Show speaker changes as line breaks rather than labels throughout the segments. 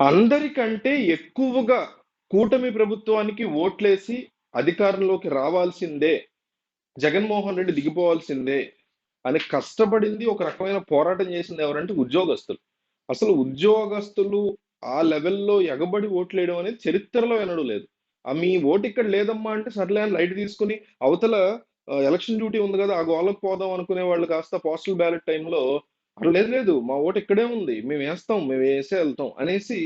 అందరికంటే ఎక్కువగా కూటమి ప్రభుత్వానికి ఓట్లేసి అధికారంలోకి రావాల్సిందే జగన్మోహన్ రెడ్డి దిగిపోవాల్సిందే అని కష్టపడింది ఒక రకమైన పోరాటం చేసింది ఎవరంటే ఉద్యోగస్తులు. అసలు ఉద్యోగస్తులు ఆ లెవెల్లో ఎగబడి ఓట్లేయడం అనేది చరిత్రలో వినడం లేదు. ఆ మీ ఓటు ఇక్కడ లేదమ్మా అంటే సర్లే అని లైట్ తీసుకుని అవతల ఎలక్షన్ డ్యూటీ ఉంది కదా ఆ గోళ్ళకు పోదాం అనుకునే వాళ్ళు కాస్త పోస్టల్ బ్యాలెట్ టైంలో అక్కడ లేదు లేదు. మా ఓటు ఇక్కడే ఉంది. మేము వేస్తాం మేము వేసే వెళ్తాం అనేసి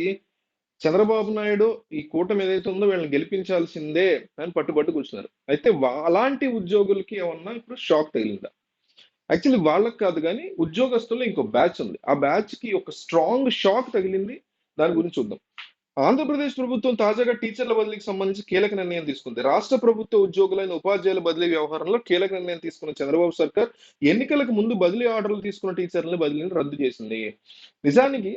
చంద్రబాబు నాయుడు ఈ కూటమి ఏదైతే ఉందో వీళ్ళని గెలిపించాల్సిందే అని పట్టుబట్టు కూర్చున్నారు. అయితే అలాంటి ఉద్యోగులకి ఏమన్నా ఇప్పుడు షాక్ తగిలిందా? యాక్చువల్లీ వాళ్ళకి కాదు కానీ ఉద్యోగస్తుల్లో ఇంకో బ్యాచ్ ఉంది. ఆ బ్యాచ్కి ఒక స్ట్రాంగ్ షాక్ తగిలింది. దాని గురించి చూద్దాం. ఆంధ్రప్రదేశ్ ప్రభుత్వం తాజాగా టీచర్ల బదిలీకి సంబంధించి కీలక నిర్ణయం తీసుకుంది. రాష్ట్ర ప్రభుత్వ ఉద్యోగులైన ఉపాధ్యాయుల బదిలీ వ్యవహారంలో కీలక నిర్ణయం తీసుకున్న చంద్రబాబు సర్కార్ ఎన్నికలకు ముందు బదిలీ ఆర్డర్లు తీసుకున్న టీచర్లను బదిలీని రద్దు చేసింది. నిజానికి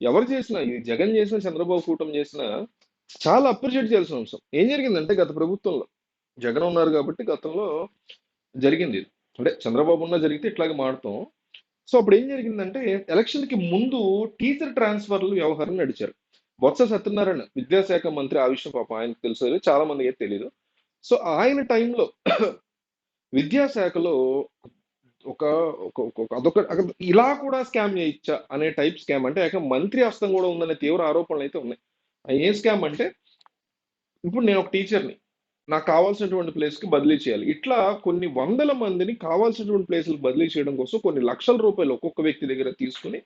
ఎవరు చేసినా ఇది జగన్ చేసిన చంద్రబాబు కూటమి చేసిన చాలా అప్రిషియేట్ చేయాల్సిన అంశం. ఏం జరిగిందంటే గత ప్రభుత్వంలో జగన్ ఉన్నారు కాబట్టి గతంలో జరిగింది ఇది. అంటే చంద్రబాబు ఉన్నా జరిగితే ఇట్లాగే మాడతాం సో అప్పుడు ఏం జరిగిందంటే ఎలక్షన్కి ముందు టీచర్ ట్రాన్స్ఫర్లు వ్యవహారం నడిచారు. బొత్స సత్యనారాయణ విద్యాశాఖ మంత్రి ఆ విషయం పాపం ఆయనకు తెలుసు చాలా మందికి అయితే తెలియదు సో ఆయన టైంలో విద్యాశాఖలో ఒక ఒక అదొక ఇలా కూడా స్కామ్ చేయొచ్చా అనే టైప్ స్కామ్ అంటే ఏక మంత్రి హస్తం కూడా ఉందనే తీవ్ర ఆరోపణలు అయితే ఉన్నాయి. ఏం స్కామ్ అంటే ఇప్పుడు నేను ఒక టీచర్ని నాకు కావాల్సినటువంటి ప్లేస్కి బదిలీ చేయాలి. ఇట్లా కొన్ని వందల మందిని కావాల్సినటువంటి ప్లేసులకు బదిలీ చేయడం కోసం కొన్ని లక్షల రూపాయలు ఒక్కొక్క వ్యక్తి దగ్గర తీసుకుని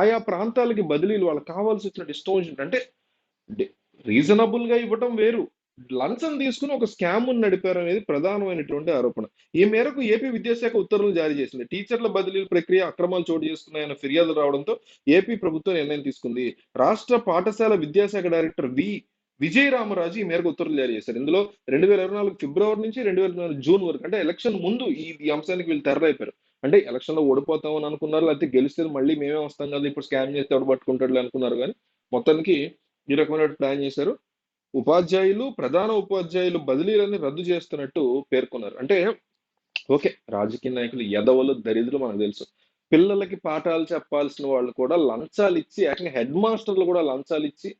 ఆయా ప్రాంతాలకి బదిలీలు వాళ్ళకి కావాల్సిన వచ్చిన డిస్టోషన్ అంటే రీజనబుల్గా ఇవ్వటం వేరు. లంచం తీసుకుని ఒక స్కామ్ నడిపారు అనేది ప్రధానమైనటువంటి ఆరోపణ. ఈ మేరకు ఏపీ విద్యాశాఖ ఉత్తర్వులు జారీ చేసింది. టీచర్ల బదిలీల ప్రక్రియ అక్రమాలు చోటు చేసుకున్నాయన్న ఫిర్యాదులు రావడంతో ఏపీ ప్రభుత్వం నిర్ణయం తీసుకుంది. రాష్ట్ర పాఠశాల విద్యాశాఖ డైరెక్టర్ వి. విజయ రామరాజు ఈ మేరకు ఉత్తర్వులు జారీ చేశారు. ఇందులో రెండు వేల ఇరవై నాలుగు ఫిబ్రవరి నుంచి రెండు వేల జూన్ వరకు అంటే ఎలక్షన్ ముందు ఈ అంశానికి వీళ్ళు తెరరైపోయారు అంటే ఎలక్షన్లో ఓడిపోతామని అనుకున్నారు లేకపోతే గెలిస్తే మళ్ళీ మేమే వస్తాం కదా ఇప్పుడు స్కామ్ చేస్తే ఎవడు పట్టుకుంటాడు అనుకున్నారు కానీ మొత్తానికి ఈ రకమైన ప్లాన్ చేశారు. ఉపాధ్యాయులు ప్రధాన ఉపాధ్యాయులు బదిలీలని రద్దు చేస్తున్నట్టు పేర్కొన్నారు. అంటే ఓకే రాజకీయ నాయకులు ఎదవలు దరిద్రులు మనకు తెలుసు. పిల్లలకి పాఠాలు చెప్పాల్సిన వాళ్ళు కూడా లంచాలు ఇచ్చి యాక్చువల్గా హెడ్ మాస్టర్లు కూడా లంచాలు ఇచ్చి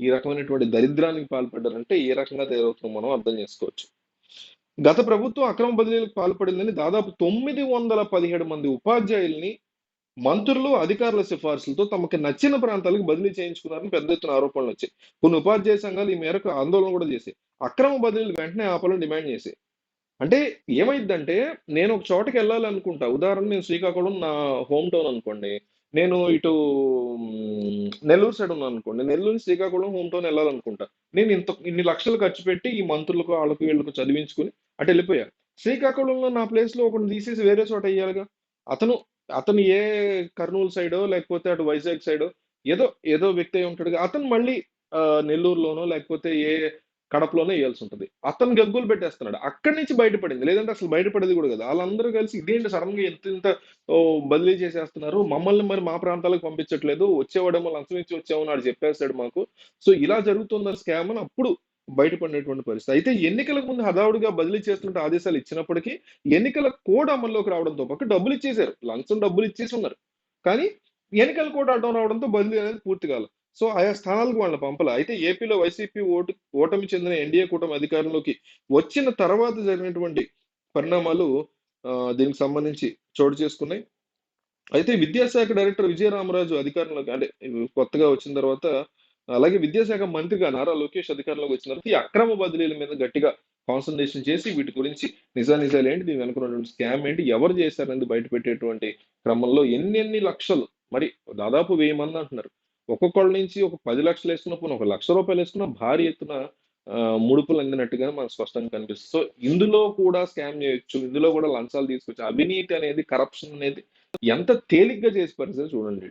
ఈ రకమైనటువంటి దరిద్రానికి పాల్పడ్డారంటే ఏ రకంగా తయారవుతుందో మనం అర్థం చేసుకోవచ్చు. గత ప్రభుత్వం అక్రమ బదిలీలకు పాల్పడిందని దాదాపు తొమ్మిది వందల పదిహేడు మంది ఉపాధ్యాయుల్ని మంత్రులు అధికారుల సిఫార్సులతో తమకు నచ్చిన ప్రాంతాలకు బదిలీ చేయించుకున్నారని పెద్ద ఎత్తున ఆరోపణలు వచ్చాయి. కొన్ని ఉపాధ్యాయ సంఘాలు ఈ మేరకు ఆందోళన కూడా చేశాయి. అక్రమ బదిలీలు వెంటనే ఆపాలని డిమాండ్ చేశాయి. అంటే ఏమైందంటే నేను ఒక చోటకి వెళ్ళాలనుకుంటా. ఉదాహరణ నేను శ్రీకాకుళం నా హోమ్ టౌన్ అనుకోండి. నేను ఇటు నెల్లూరు సైడ్ ఉన్నాను అనుకోండి. నెల్లూరు శ్రీకాకుళం హోమ్ టౌన్ వెళ్ళాలనుకుంటా. నేను ఇంత ఇన్ని లక్షలు ఖర్చు పెట్టి ఈ మంత్రులకు వాళ్ళకు వీళ్ళకు చదివించుకుని అటు వెళ్ళిపోయా శ్రీకాకుళంలో నా ప్లేస్లో ఒకటి తీసేసి వేరే చోట వేయాలిగా అతను అతను ఏ కర్నూలు సైడో లేకపోతే అటు వైజాగ్ సైడో ఏదో ఏదో వ్యక్తి అయి ఉంటాడు అతను మళ్ళీ నెల్లూరులోనో లేకపోతే ఏ కడపలోనే వేయాల్సి ఉంటుంది. అతను గగ్గులు పెట్టేస్తున్నాడు. అక్కడి నుంచి బయటపడింది. లేదంటే అసలు బయటపడేది కూడా కదా. వాళ్ళందరూ కలిసి ఇదేంటి సడన్గా ఎంత ఇంత బదిలీ చేసేస్తున్నారు? మమ్మల్ని మరి మా ప్రాంతాలకు పంపించట్లేదు. వచ్చేవాడేమో లంచం ఇచ్చి వచ్చామని వాడు చెప్పేస్తాడు మాకు. సో ఇలా జరుగుతున్న స్కామ్ అని అప్పుడు బయటపడినటువంటి పరిస్థితి. అయితే ఎన్నికలకు ముందు హడావుడిగా బదిలీ చేస్తున్న ఆదేశాలు ఇచ్చినప్పటికీ ఎన్నికల కోడ్ అమల్లోకి రావడంతో పాటు డబ్బులు ఇచ్చేశారు. లంచం డబ్బులు ఇచ్చేసి ఉన్నారు కానీ ఎన్నికల కోడ్ అడ్డం రావడంతో బదిలీ అనేది పూర్తి కాలేదు సో ఆయా స్థానాలకు వాళ్ళని పంపలే. అయితే ఏపీలో వైసీపీ ఓటు ఓటమి చెందిన ఎన్డీఏ కూటమి అధికారంలోకి వచ్చిన తర్వాత జరిగినటువంటి పరిణామాలు దీనికి సంబంధించి చోటు చేసుకున్నాయి. అయితే విద్యాశాఖ డైరెక్టర్ విజయరామరాజు అధికారంలోకి అంటే కొత్తగా వచ్చిన తర్వాత అలాగే విద్యాశాఖ మంత్రిగా నారా లోకేష్ అధికారంలోకి వచ్చిన తర్వాత ఈ అక్రమ బదిలీల మీద గట్టిగా కాన్సన్ట్రేషన్ చేసి వీటి గురించి నిజానిజాలు ఏంటి? దీని వెనుకున్నటువంటి స్కామ్ ఏంటి? ఎవరు చేశారనేది బయట పెట్టేటువంటి క్రమంలో ఎన్ని ఎన్ని లక్షలు? మరి దాదాపు వెయ్యి మంది అంటున్నారు. ఒక్కొక్కళ్ళ నుంచి ఒక పది లక్షలు వేసుకున్న ఒక లక్ష రూపాయలు వేసుకున్న భారీ ఎత్తున ముడుపులు అందినట్టుగా మనకు స్పష్టంగా కనిపిస్తుంది. సో ఇందులో కూడా స్కామ్ చేయొచ్చు. ఇందులో కూడా లంచాలు తీసుకొచ్చు. అవినీతి అనేది కరప్షన్ అనేది ఎంత తేలిగ్గా చేసి పరిస్థితి చూడండి